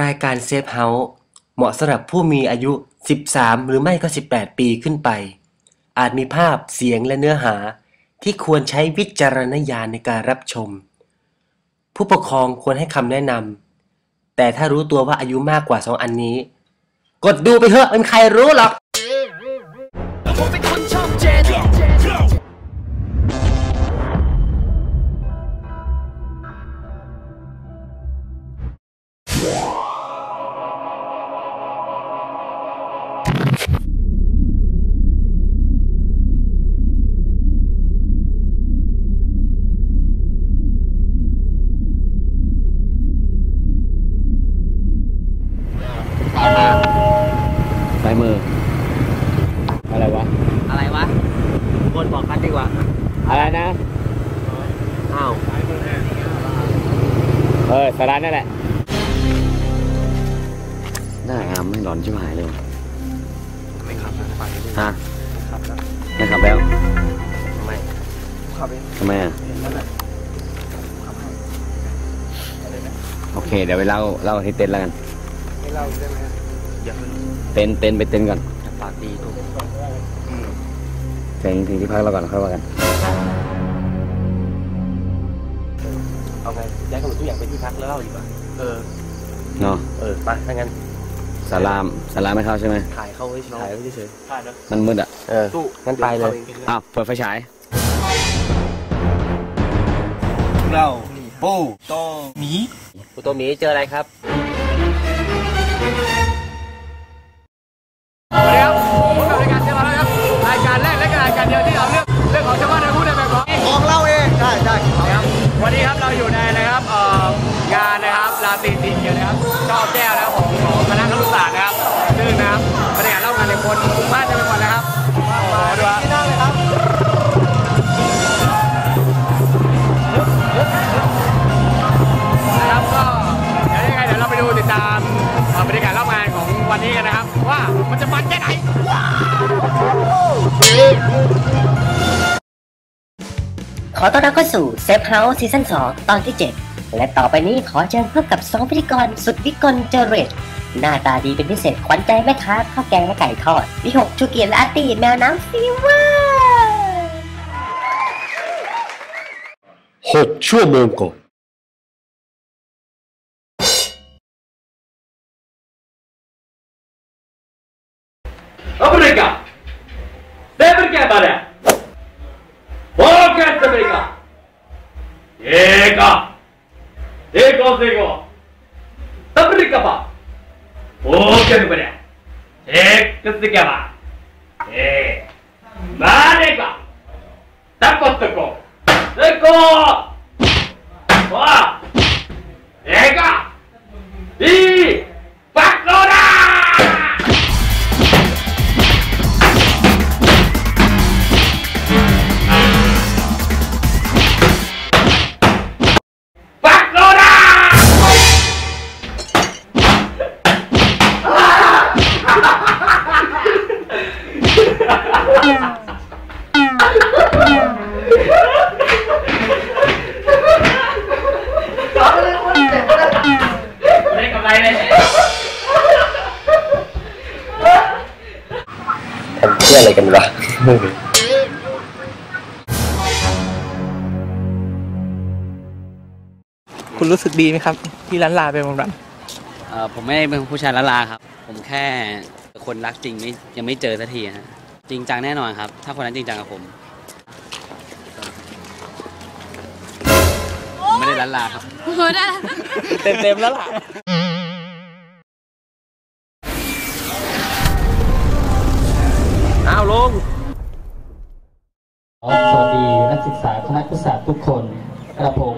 รายการเซฟเฮาส์เหมาะสำหรับผู้มีอายุ 13 หรือไม่ก็ 18 ปีขึ้นไป อาจมีภาพเสียงและเนื้อหาที่ควรใช้วิจารณญาณในการรับชม ผู้ปกครองควรให้คำแนะนำแต่ถ้ารู้ตัวว่าอายุมากกว่า 2 อันนี้ กดดูไปเถอะม่มีใครรู้หรอก ออสารานั่นแหละหน้างามไม่หลอนชิบหายเลยว่ะไม่ขับนะไปเลยฮะขับแล้วไม่ขับแล้วไม่ขับเองทำไมอะเห็นแล้วแหละโอเค เดี๋ยวไปเล่าเล่าที่เต็นท์แล้วกันให้เล่าได้ไหมอย่าเพิ่งเต็นท์เต็นท์ไปเต็นท์ก่อนอย่าปากดีถูกถึงถึงที่พักเราก่อนค่อยว่ากัน ย้ายกำหนดทุกอย่างเป็นที่พักแล้วเล่าดีกว่าเออเนาะเออไปถ้างั้นสารามสาราไม่เข้าใช่ไหมถ่ายเข้าไว้ถ่ายไว้เฉยผ่านแล้วมันมืดอะๆเอองั้นไปเลยอ้าวเปิดไฟฉายเราปูโตหมีคุณตัวหมีเจออะไรครับ งานนะครับลาตีสีเขียวนะครับชอบแก้วนะครับของของคณะครุศาสตร์นะครับซึ่งนะครับบรรยากาศเล่างานในคนกลุ่มบ้านจะไปหมดนะครับมาดูครับที่นั่งเลยครับนะครับก็เดี๋ยวยังไงเดี๋ยวเราไปดูติดตามเอ่อบรรยากาศรอบงานของวันนี้กันนะครับ ว่ามันจะมันแค่ไหนขอต้อนรับเข้าสู่เซฟเฮาส์ซีซั่น2ตอนที่ 7 และต่อไปนี้ขอเชิญพบกับสองพิธีกรสุดวิกลเจริญหน้าตาดีเป็นพิเศษขวัญใจแม่ค้าข้าวแกงและไก่ทอดวิหกชูเกียรติและอาตีแมวน้ำฟีเวอร์หกชั่วโมงก่อน Señor. Tabri kapa. Oke nih pada. Cek kesini kapa. Eh. Mari ka. Takut teko. Teko. Wah. Eka. Ih. ได้กำไรเลยทำเพื่ออะไรกันวะคุณรู้สึกดีไหมครับ ที่ร้านลาเป็นวันรันเอ่อผมไม่ได้เป็นผู้ชายละลาครับ ผมแค่คนรักจริงไม่ยังไม่เจอสักทีฮะ จริงจังแน่นอนครับ ถ้าคนนั้นจริงจังกับผมผมไม่ได้ละลาครับ เต็มเต็มๆแล้วล่ะ อ้าวลงสวัสดีนักศึกษาคณะครุศาสตร์ทุกคนกระผม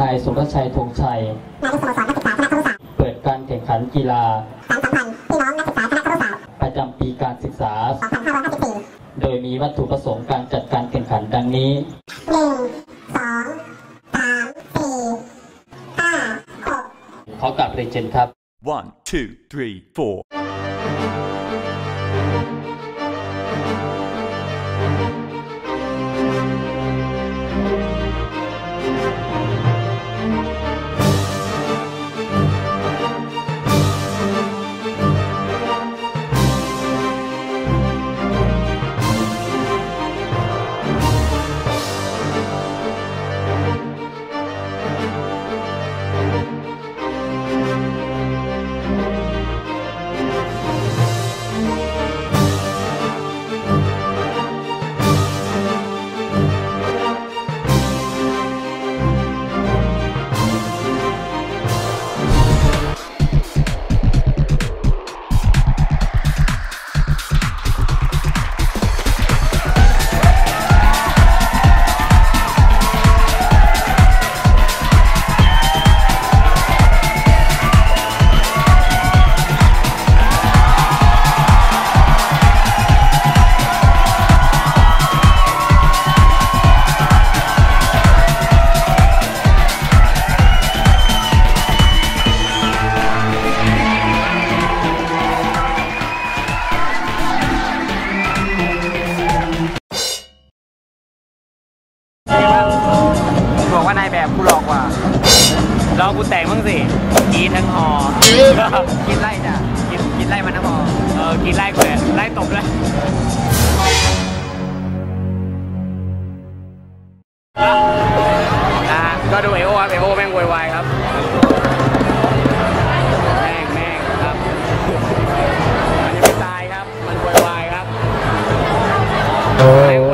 นายสุรชัยธงชัยนายสโมสรนักศึกษาคณะครุศาสตร์เปิดการแข่งขันกีฬา ประจำปีการศึกษา 2554 โดยมีวัตถุประสงค์การจัดการแข่งขันดังนี้ขอกลับเรียนเชิญครับ One, two, three, four. กินไล่กูเลยไล่ตบเลยนะก็ดูเอโอครับเอโอแม่งวยวายครับแม่งแม่งครับมันยังไม่ตายครับมันวยวายครับไม่โวยว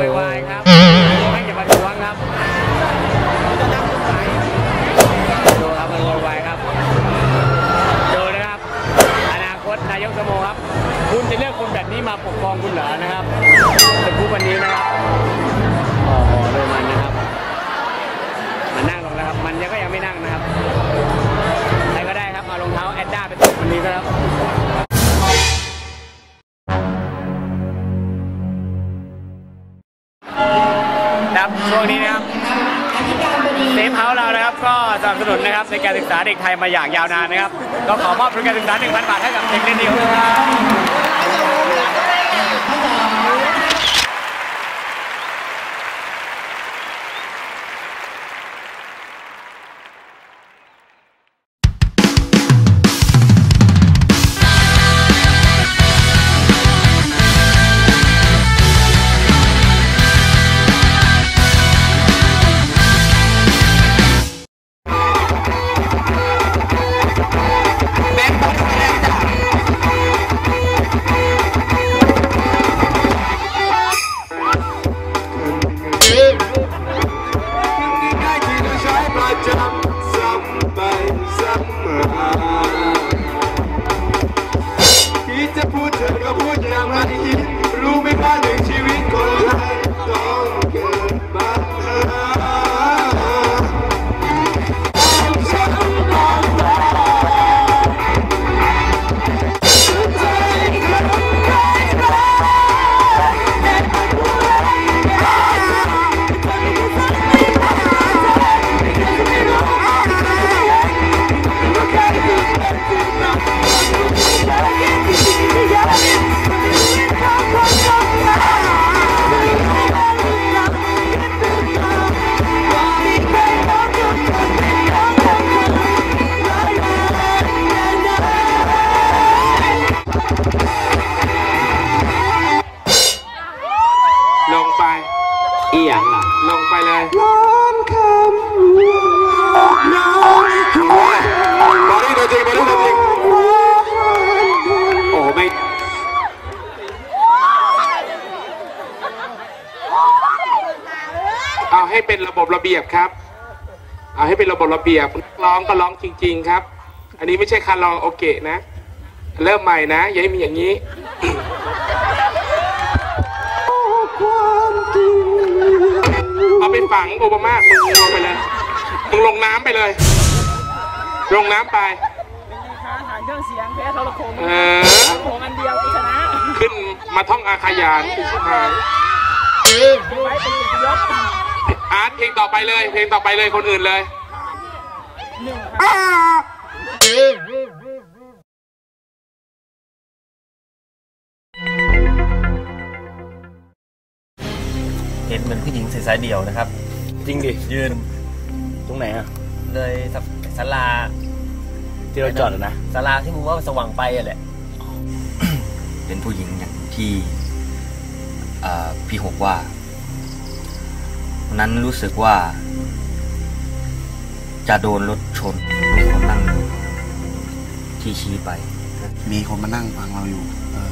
ายครับ ยังก็ยังไม่นั่งนะครับใครก็ได้ครับเอารองเท้าแอดด้าไปตบคนนี้ก็แล้วครับช่วงนี้นะครับเซฟเฮาส์เรานะครับก็สนับสนุนนะครับในการศึกษาเด็กไทยมาอย่างยาวนานนะครับก็ขอมอบทุนการศึกษา 1,000 บาทให้กับเด็กเรียนดีของเราครับ ครับเอาให้เป็นระบบระเบียบร้องก็ร้องจริง ๆ ครับ อันนี้ไม่ใช่คาราโอเกะนะ เริ่มใหม่นะอย่าให้มีอย่างนี้เอาไปฝังโอบามามึงลงไปเลยมึงลงน้ำไปเลย ลงน้ำไปหารเครื่องเสียงแพ้ทรโขงเออโขงอันเดียวชนะ ขึ้นมาท่องอาขยานชิบหาย อาร์ตเพลงต่อไปเลย เพลงต่อไปเลยคนอื่นเลยเห็นเหมือนผู้หญิงใส่สายเดี่ยวนะครับ จริงดิ ยืน ตรงไหนอะเลยศาลาที่เราจอดอะนะศาลาที่มึงว่าสว่างไปอะแหละ เป็นผู้หญิงอย่างที่อ่าพี่หกว่าวั นั้นรู้สึกว่า จะโดนรถชนมีคนนั่งอยู่ที่ชี้ไป มีคนมานั่งฟังเราอยู่ เออ